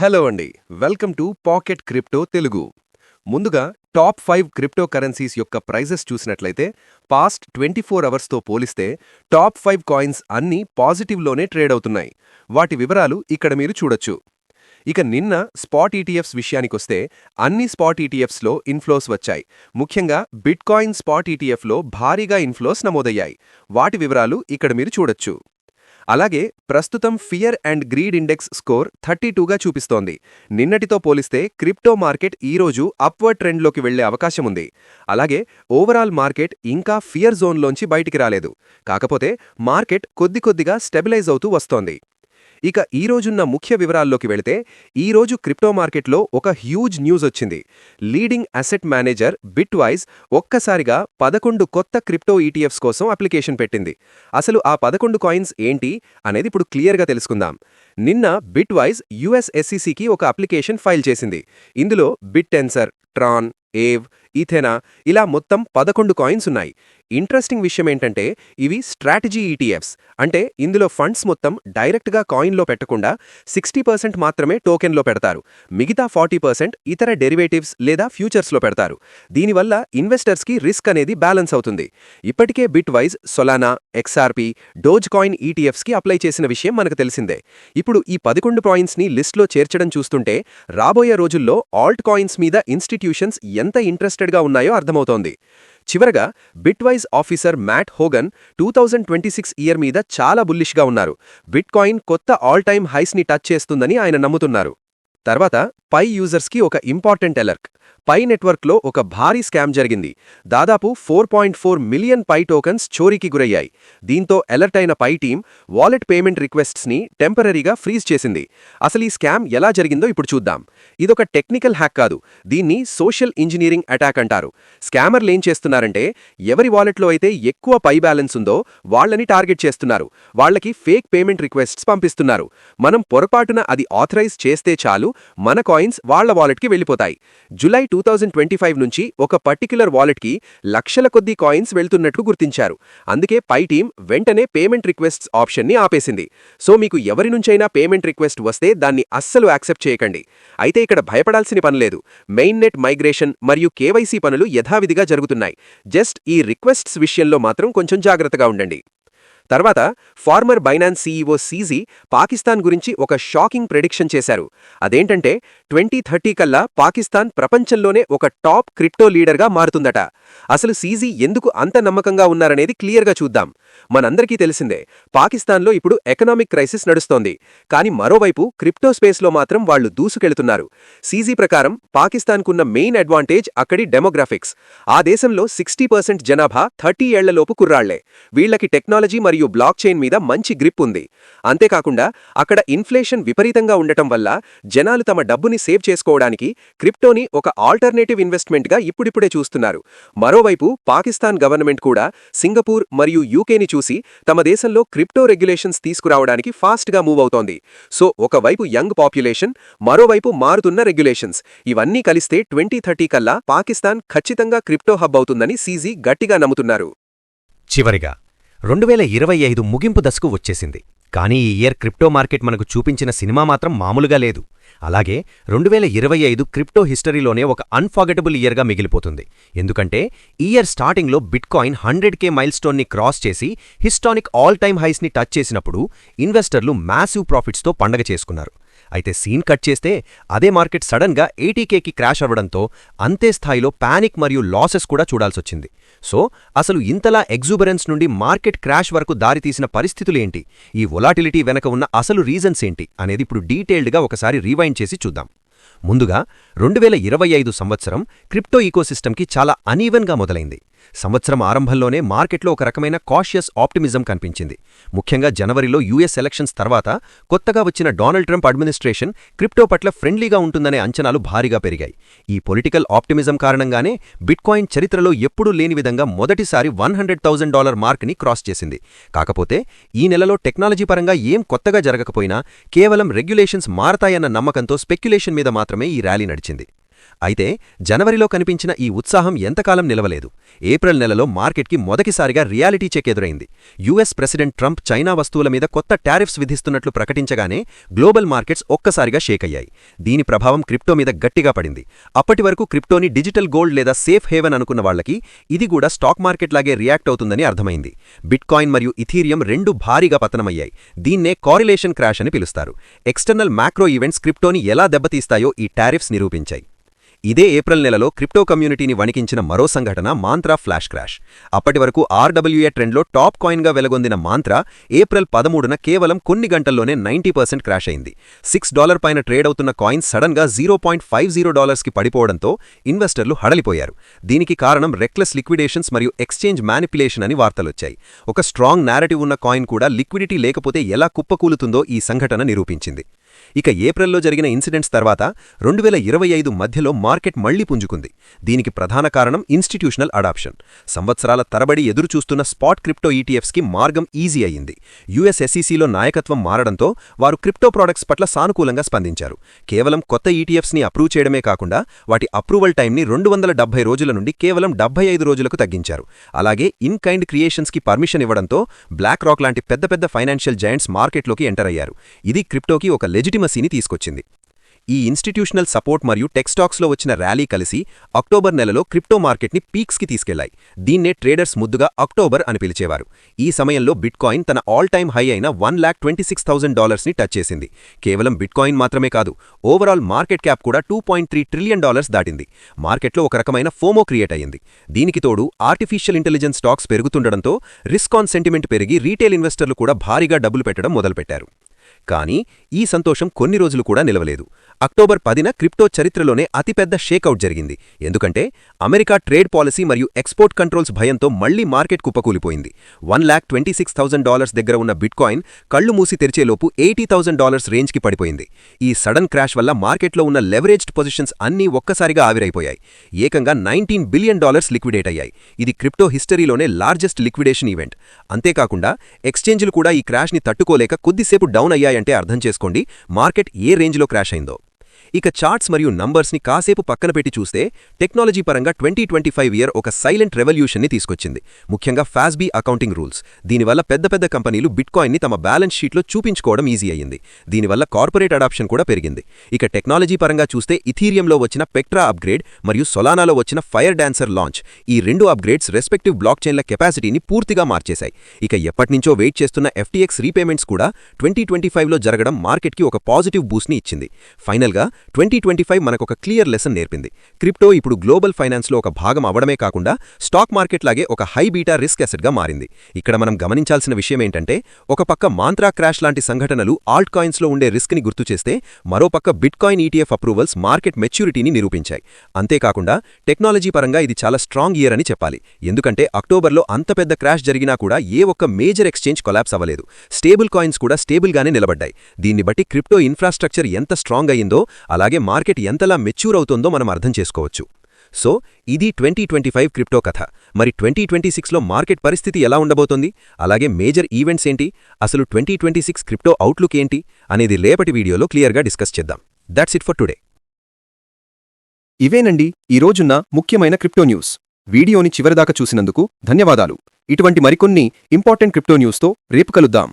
Hello అండి. Welcome to pocket crypto Telugu. ముందుగా top five crypto currencies యొక్క prices చూసినట్లయితే పాస్ట్ ట్వంటీ ఫోర్ అవర్స్తో పోలిస్తే టాప్ ఫైవ్ కాయిన్స్ అన్నీ పాజిటివ్లోనే ట్రేడ్ అవుతున్నాయి వాటి వివరాలు ఇక్కడ మీరు చూడొచ్చు. ఇక నిన్న స్పాట్ ఈటీఎఫ్స్ విషయానికొస్తే అన్ని స్పాట్ ఈటీఎఫ్స్లో ఇన్ఫ్లోస్ వచ్చాయి. ముఖ్యంగా బిట్కాయిన్ స్పాట్ ఈటీఎఫ్లో భారీగా ఇన్ఫ్లోస్ నమోదయ్యాయి. వాటి వివరాలు ఇక్కడ మీరు చూడొచ్చు. అలాగే ప్రస్తుతం fear and greed index score thirty టూగా చూపిస్తోంది. నిన్నటితో పోలిస్తే క్రిప్టో మార్కెట్ ఈరోజు అప్వర్డ్ ట్రెండ్లోకి వెళ్ళే అవకాశం ఉంది. అలాగే ఓవరాల్ మార్కెట్ ఇంకా ఫియర్ జోన్లోంచి బయటికి రాలేదు. కాకపోతే మార్కెట్ కొద్ది కొద్దిగా స్టెబిలైజ్ అవుతూ వస్తోంది. ఇక ఈ రోజున్న ముఖ్య వివరాల్లోకి వెళితే ఈరోజు క్రిప్టో మార్కెట్లో ఒక హ్యూజ్ న్యూస్ వచ్చింది. లీడింగ్ అసెట్ మేనేజర్ బిట్వైజ్ ఒక్కసారిగా పదకొండు కొత్త క్రిప్టో ఈటీఎఫ్స్ కోసం అప్లికేషన్ పెట్టింది. అసలు ఆ పదకొండు కాయిన్స్ ఏంటి అనేది ఇప్పుడు క్లియర్గా తెలుసుకుందాం. నిన్న బిట్వైజ్ యుఎస్ఎస్సిసికి ఒక అప్లికేషన్ ఫైల్ చేసింది. ఇందులో బిట్ టెన్సర్ ట్రాన్ ఏవ్ ఈథెనా? ఇలా మొత్తం పదకొండు కాయిన్స్ ఉన్నాయి. ఇంట్రెస్టింగ్ విషయం ఏంటంటే ఇవి స్ట్రాటజీ ఈటీఎఫ్స్. అంటే ఇందులో ఫండ్స్ మొత్తం డైరెక్ట్గా కాయిన్లో పెట్టకుండా సిక్స్టీ పర్సెంట్ మాత్రమే టోకెన్లో పెడతారు. మిగతా ఫార్టీ పర్సెంట్ ఇతర డెరివేటివ్స్ లేదా ఫ్యూచర్స్లో పెడతారు. దీనివల్ల ఇన్వెస్టర్స్కి రిస్క్ అనేది బ్యాలెన్స్ అవుతుంది. ఇప్పటికే Bitwise Solana XRP Dogecoin ఈటీఎఫ్స్కి అప్లై చేసిన విషయం మనకు తెలిసిందే. ఇప్పుడు ఈ పదకొండు పాయింట్స్ని లిస్ట్లో చేర్చడం చూస్తుంటే రాబోయే రోజుల్లో ఆల్ట్ కాయిన్స్ మీద ఇన్స్టిట్యూషన్స్ ఎంత ఇంట్రెస్ట్ ఇంట్రెస్టెడ్గా ఉన్నాయో అర్థమవుతోంది. చివరగా Bitwise officer Matt Hogan two thousand twenty six year మీద చాలా బుల్లిష్గా ఉన్నారు. బిట్కాయిన్ కొత్త ఆల్ టైమ్ హైస్ని టచ్ చేస్తుందని ఆయన నమ్ముతున్నారు. తర్వాత పై యూజర్స్కి ఒక ఇంపార్టెంట్ ఎలర్క్ పై నెట్వర్క్లో ఒక భారీ స్కామ్ జరిగింది. దాదాపు four point four million pi tokens చోరీకి గురయ్యాయి. దీంతో అలర్ట్ అయిన పై టీం వాలెట్ పేమెంట్ రిక్వెస్ట్స్ని టెంపరీగా ఫ్రీజ్ చేసింది. అసలు ఈ స్కామ్ ఎలా జరిగిందో ఇప్పుడు చూద్దాం. ఇదొక టెక్నికల్ హ్యాక్ కాదు. దీన్ని సోషల్ ఇంజనీరింగ్ అటాక్ అంటారు. స్కామర్లు ఏం చేస్తున్నారంటే ఎవరి వాలెట్లో అయితే ఎక్కువ పై బ్యాలెన్స్ ఉందో వాళ్ళని టార్గెట్ చేస్తున్నారు. వాళ్ళకి ఫేక్ పేమెంట్ రిక్వెస్ట్స్ పంపిస్తున్నారు. మనం పొరపాటున అది ఆథరైజ్ చేస్తే చాలు మన కాయిన్స్ వాళ్ళ వాలెట్కి వెళ్ళిపోతాయి. July two thousand twenty five నుంచి ఒక పర్టిక్యులర్ వాలెట్కి లక్షల కొద్దీ కాయిన్స్ వెళ్తున్నట్లు గుర్తించారు. అందుకే పై టీం వెంటనే పేమెంట్ రిక్వెస్ట్స్ ఆప్షన్ని ఆపేసింది. సో మీకు ఎవరి నుంచైనా పేమెంట్ రిక్వెస్ట్ వస్తే దాన్ని అస్సలు యాక్సెప్ట్ చేయకండి. అయితే ఇక్కడ భయపడాల్సిన పనిలేదు మెయిన్ నెట్ మైగ్రేషన్ మరియు కేవైసీ పనులు యథావిధిగా జరుగుతున్నాయి. జస్ట్ ఈ రిక్వెస్ట్స్ విషయంలో మాత్రం కొంచెం జాగ్రత్తగా ఉండండి. తర్వాత former Binance CEO CZ Pakistan గురించి ఒక షాకింగ్ ప్రెడిక్షన్ చేశారు. అదేంటంటే ట్వంటీ థర్టీ కల్లా పాకిస్తాన్ ప్రపంచంలోనే ఒక టాప్ క్రిప్టో లీడర్గా మారుతుందట. అసలు సీజీ ఎందుకు అంత నమ్మకంగా ఉన్నారనేది క్లియర్గా చూద్దాం. మనందరికీ తెలిసిందే పాకిస్తాన్లో ఇప్పుడు ఎకనామిక్ క్రైసిస్ నడుస్తోంది. కానీ మరోవైపు క్రిప్టో స్పేస్లో మాత్రం వాళ్ళు దూసుకెళ్తున్నారు. సీజీ ప్రకారం పాకిస్తాన్కున్న మెయిన్ అడ్వాంటేజ్ అక్కడి డెమోగ్రాఫిక్స్. ఆ దేశంలో సిక్స్టీ పర్సెంట్ జనాభా థర్టీ ఏళ్ళలోపు కుర్రాళ్ళే. వీళ్ళకి టెక్నాలజీ మరియు బ్లాక్ చైన్ మీద మంచి గ్రిప్ ఉంది. అంతేకాకుండా అక్కడ ఇన్ఫ్లేషన్ విపరీతంగా ఉండటం వల్ల జనాలు తమ డబ్బుని సేవ్ చేసుకోవడానికి క్రిప్టోని ఒక ఆల్టర్నేటివ్ ఇన్వెస్ట్మెంట్గా ఇప్పుడిప్పుడే చూస్తున్నారు. మరోవైపు పాకిస్తాన్ గవర్నమెంట్ కూడా సింగపూర్ మరియు యూకేని చూసి తమ దేశంలో క్రిప్టో రెగ్యులేషన్స్ తీసుకురావడానికి ఫాస్ట్గా మూవ్ అవుతోంది. సో ఒకవైపు యంగ్ పాపులేషన్ మరోవైపు మారుతున్న రెగ్యులేషన్స్. ఇవన్నీ కలిస్తే ట్వంటీ థర్టీ కల్లా పాకిస్తాన్ ఖచ్చితంగా క్రిప్టో హబ్ అవుతుందని సీజీ గట్టిగా నమ్ముతున్నారు. చివరిగా రెండు వేల ఇరవై ఐదు ముగింపు దశకు వచ్చేసింది. కానీ ఈ ఇయర్ క్రిప్టో మార్కెట్ మనకు చూపించిన సినిమా మాత్రం మామూలుగా లేదు. అలాగే రెండు వేల ఇరవై ఐదు క్రిప్టో హిస్టరీలోనే ఒక అన్ఫాగటబుల్ ఇయర్గా మిగిలిపోతుంది. ఎందుకంటే ఇయర్ స్టార్టింగ్లో బిట్కాయిన్ హండ్రెడ్ కే మైల్స్టోన్ని క్రాస్ చేసి హిస్టానిక్ ఆల్ టైమ్ హైస్ని టచ్ చేసినప్పుడు ఇన్వెస్టర్లు మ్యాసివ్ ప్రాఫిట్స్తో పండగ చేసుకున్నారు. అయితే సీన్ కట్ చేస్తే అదే మార్కెట్ సడన్గా ఏటీకేకి క్రాష్ అవ్వడంతో అంతే స్థాయిలో పానిక్ మరియు లాసెస్ కూడా చూడాల్సొచ్చింది. సో అసలు ఇంతలా ఎగ్జూబరెన్స్ నుండి మార్కెట్ క్రాష్ వరకు దారితీసిన పరిస్థితులేంటి ఈ వొలాటిలిటీ వెనక ఉన్న అసలు రీజన్స్ ఏంటి? అనేది ఇప్పుడు డీటెయిల్డ్గా ఒకసారి రీవైండ్ చేసి చూద్దాం. ముందుగా రెండు ఇరవై ఐదు సంవత్సరం క్రిప్టో ఈకోసిస్టమ్కి చాలా అనీవెన్గా మొదలైంది. సంవత్సరం ఆరంభంలోనే మార్కెట్లో ఒక రకమైన కాషియస్ ఆప్టిమిజం కనిపించింది. ముఖ్యంగా జనవరిలో యూఎస్ ఎలక్షన్స్ తర్వాత కొత్తగా వచ్చిన డొనాల్డ్ ట్రంప్ అడ్మినిస్ట్రేషన్ క్రిప్టో పట్ల ఫ్రెండ్లీగా ఉంటుందనే అంచనాలు భారీగా పెరిగాయి. ఈ పొలిటికల్ ఆప్టిమిజం కారణంగానే బిట్కాయిన్ చరిత్రలో ఎప్పుడూ లేని విధంగా మొదటిసారి వన్ హండ్రెడ్ థౌజండ్ డాలర్ మార్క్ని క్రాస్ చేసింది. కాకపోతే ఈ నెలలో టెక్నాలజీ పరంగా ఏం కొత్తగా జరగకపోయినా కేవలం రెగ్యులేషన్స్ మారతాయన్న నమ్మకంతో స్పెక్యులేషన్ మీద మాత్రమే ఈ ర్యాలీ నడిచింది. అయితే జనవరిలో కనిపించిన ఈ ఉత్సాహం ఎంతకాలం నిలవలేదు. ఏప్రిల్ నెలలో మార్కెట్కి మొదటిసారిగా రియాలిటీ చెక్ ఎదురైంది. యుఎస్ ప్రెసిడెంట్ ట్రంప్ చైనా వస్తువుల మీద కొత్త టారిఫ్స్ విధిస్తున్నట్లు ప్రకటించగానే గ్లోబల్ మార్కెట్స్ ఒక్కసారిగా షేక్ అయ్యాయి. దీని ప్రభావం క్రిప్టో మీద గట్టిగా పడింది. అప్పటి వరకు క్రిప్టోని డిజిటల్ గోల్డ్ లేదా సేఫ్ హేవెన్ అనుకున్న వాళ్ళకి ఇది కూడా స్టాక్ మార్కెట్ లాగే రియాక్ట్ అవుతుందని అర్థమైంది. బిట్కాయిన్ మరియు ఇథీరియం రెండు భారీగా పతనమయ్యాయి. దీన్నే కారిలేషన్ క్రాష్ అని పిలుస్తారు. ఎక్స్టర్నల్ మ్యాక్రో ఈవెంట్స్ క్రిప్టోని ఎలా దెబ్బతీస్తాయో ఈ టారిఫ్స్ నిరూపించాయి. ఇదే ఏప్రిల్ నెలలో క్రిప్టో కమ్యూనిటీని వణికించిన మరో సంఘటన మాంత్రా ఫ్లాష్ క్రాష్. అప్పటి వరకు ఆర్డబ్ల్యూఏ ట్రెండ్లో టాప్ కాయిన్గా వెలగొందిన మాంత్రా ఏప్రిల్ పదమూడున కేవలం కొన్ని గంటల్లోనే నైంటీ పర్సెంట్ క్రాష్ అయింది. సిక్స్ డాలర్ పైన ట్రేడ్ అవుతున్న కాయిన్ సడన్గా జీరో పాయింట్ ఫైవ్ జీరో డాలర్స్కి పడిపోవడంతో ఇన్వెస్టర్లు హడలిపోయారు. దీనికి కారణం రెక్లెస్ లిక్విడేషన్స్ మరియు ఎక్స్చేంజ్ మ్యానిపులేషన్ అని వార్తలొచ్చాయి. ఒక స్ట్రాంగ్ నేరటివ్ ఉన్న కాయిన్ కూడా లిక్విడిటీ లేకపోతే ఎలా కుప్పకూలుతుందో ఈ సంఘటన నిరూపించింది. ఇక ఏప్రిల్లో జరిగిన ఇన్సిడెంట్స్ తర్వాత రెండు వేల ఇరవై ఐదు మధ్యలో మార్కెట్ మళ్ళీ పుంజుకుంది. దీనికి ప్రధాన కారణం ఇన్స్టిట్యూషనల్ అడాప్షన్. సంవత్సరాల తరబడి ఎదురుచూస్తున్న స్పాట్ క్రిప్టో ఈటీఎఫ్స్కి మార్గం ఈజీ అయ్యింది. యుఎస్ఎస్ఈసీలో నాయకత్వం మారడంతో వారు క్రిప్టో ప్రొడక్ట్స్ పట్ల సానుకూలంగా స్పందించారు. కేవలం కొత్త ఈటీఎఫ్స్ని అప్రూవ్ చేయడమే కాకుండా వాటి అప్రూవల్ టైంని రెండు వందల డెబ్బై రోజుల నుండి కేవలం డెబ్బై ఐదు రోజులకు తగ్గించారు. అలాగే ఇన్ కైండ్ క్రియేషన్స్కి పర్మిషన్ ఇవ్వడంతో బ్లాక్ రాక్ లాంటి పెద్ద పెద్ద ఫైనాన్షియల్ జైంట్స్ మార్కెట్లోకి ఎంటర్ అయ్యారు. ఇది క్రిప్టోకి ఒక లెజిటిమసీని తీసుకొచ్చింది. ఈ ఇన్స్టిట్యూషనల్ సపోర్ట్ మరియు టెక్స్టాక్స్లో వచ్చిన ర్యాలీ కలిసి అక్టోబర్ నెలలో క్రిప్టో మార్కెట్ని పీక్స్కి తీసుకెళ్ళాయి దీన్నే ట్రేడర్స్ ముద్దుగా అక్టోబర్ అని పిలిచేవారు. ఈ సమయంలో బిట్కాయిన్ తన ఆల్ టైమ్ హై అయిన one lakh twenty six thousand డాలర్స్ని touch చేసింది. కేవలం బిట్కాయిన్ మాత్రమే కాదు ఓవరాల్ మార్కెట్ క్యాప్ కూడా two point three trillion dollars దాటింది. మార్కెట్లో ఒక రకమైన ఫోమో క్రియేట్ అయ్యింది. దీనికి తోడు ఆర్టిఫిషియల్ ఇంటెలిజెన్స్ స్టాక్స్ పెరుగుతుండడంతో రిస్క్ ఆన్ సెంటిమెంట్ పెరిగి రీటైల్ ఇన్వెస్టర్లు కూడా భారీగా డబ్బులు పెట్టడం మొదలుపెట్టారు. కానీ ఈ సంతోషం కొన్ని రోజులు కూడా నిలవలేదు. అక్టోబర్ పదిన క్రిప్టో చరిత్రలోనే అతిపెద్ద షేకౌట్ జరిగింది. ఎందుకంటే అమెరికా ట్రేడ్ పాలసీ మరియు ఎక్స్పోర్ట్ కంట్రోల్స్ భయంతో మళ్ళీ market కుప్పకూలిపోయింది. One lakh twenty six thousand dollars దగ్గర ఉన్న బిట్కాయిన్ కళ్ళు మూసి తెరిచేలోపు ఎయిటీ థౌసండ్ డాలర్స్ రేంజ్కి పడిపోయింది. ఈ సడన్ క్రాష్ వల్ల మార్కెట్లో ఉన్న లెవరేజ్డ్ పొజిషన్స్ అన్నీ ఒక్కసారిగా ఆవిరైపోయాయి. ఏకంగా నైన్టీన్ బిలియన్ డాలర్స్ లిక్విడేట్ అయ్యాయి. ఇది క్రిప్టో హిస్టరీలోనే లార్జెస్ట్ లిక్విడేషన్ ఈవెంట్. అంతేకాకుండా ఎక్స్చేంజ్లు కూడా ఈ క్రాష్ని తట్టుకోలేక కొద్దిసేపు డౌన్ అయ్యాయి అంటే అర్థం చేసుకోండి మార్కెట్ ఏ రేంజ్లో క్రాష్ అయిందో. ఇక చార్ట్స్ మరియు నంబర్స్ని కాసేపు పక్కన పెట్టి చూస్తే టెక్నాలజీ పరంగా ట్వంటీ ట్వంటీ ఫైవ్ ఇయర్ ఒక సైలెంట్ రెవల్యూషన్ని తీసుకొచ్చింది. ముఖ్యంగా ఫాస్బీ అకౌంటింగ్ రూల్స్ దీనివల్ల పెద్ద పెద్ద కంపెనీలు బిట్కాయిన్ని తమ బ్యాలెన్స్ షీట్లో చూపించుకోవడం ఈజీ అయ్యింది. దీనివల్ల కార్పొరేట్ అడాప్షన్ కూడా పెరిగింది. ఇక టెక్నాలజీ పరంగా చూస్తే ఇథీరియంలో వచ్చిన పెక్ట్రా అప్గ్రేడ్ మరియు సొలానాలో వచ్చిన ఫైర్ డాన్సర్ లాంచ్ ఈ రెండు అప్గ్రేడ్స్ రెస్పెక్టివ్ బ్లాక్ చైన్ల కెపాసిటీని పూర్తిగా మార్చేశాయి. ఇక ఎప్పటినుంచో వెయిట్ చేస్తున్న ఎఫ్టీఎక్స్ రీపేమెంట్స్ కూడా ట్వంటీ ట్వంటీ ఫైవ్లో జరగడం మార్కెట్కి ఒక పాజిటివ్ బూస్ట్ని ఇచ్చింది. ఫైనల్గా ట్వంటీ ట్వంటీ ఫైవ్ మనకొక క్లియర్ లెసన్ నేర్పింది. క్రిప్టో ఇప్పుడు గ్లోబల్ ఫైనాన్స్లో ఒక భాగం అవడమే కాకుండా స్టాక్ మార్కెట్ లాగే ఒక హై బీటా రిస్క్ అసెట్గా మారింది. ఇక్కడ మనం గమనించాల్సిన విషయం ఏంటంటే ఒక పక్క మాంత్రా క్రాష్ లాంటి సంఘటనలు ఆల్ట్ కాయిన్స్లో ఉండే రిస్క్ని గుర్తు చేస్తే మరోపక్క బిట్కాయిన్ ఈటీఎఫ్ అప్రూవల్స్ మార్కెట్ మెచ్యూరిటీని నిరూపించాయి. అంతేకాకుండా టెక్నాలజీ పరంగా ఇది చాలా స్ట్రాంగ్ ఇయర్ అని చెప్పాలి. ఎందుకంటే అక్టోబర్లో అంత పెద్ద క్రాష్ జరిగినా కూడా ఏ ఒక్క మేజర్ ఎక్స్చేంజ్ కొలాప్స్ అవ్వలేదు. స్టేబుల్ కాయిన్స్ కూడా స్టేబుల్గానే నిలబడ్డాయి. దీన్ని బట్టి క్రిప్టో ఇన్ఫ్రాస్ట్రక్చర్ ఎంత స్ట్రాంగ్ అయ్యిందో అలాగే మార్కెట్ ఎంతలా మెచ్యూర్ అవుతుందో మనం అర్థం చేసుకోవచ్చు. సో ఇది ట్వంటీ ట్వంటీ ఫైవ్ క్రిప్టో కథ. మరి ట్వంటీ ట్వంటీ సిక్స్లో మార్కెట్ పరిస్థితి ఎలా ఉండబోతోంది? అలాగే మేజర్ ఈవెంట్స్ ఏంటి? అసలు twenty twenty six crypto outlook ఏంటి? అనేది రేపటి వీడియోలో క్లియర్గా డిస్కస్ చేద్దాం. దట్స్ ఇట్ ఫర్ టుడే ఇవేనండి ఈ రోజున్న ముఖ్యమైన క్రిప్టో న్యూస్. వీడియోని చివరిదాకా చూసినందుకు ధన్యవాదాలు. ఇటువంటి మరికొన్ని ఇంపార్టెంట్ క్రిప్టో న్యూస్తో రేపు కలుద్దాం.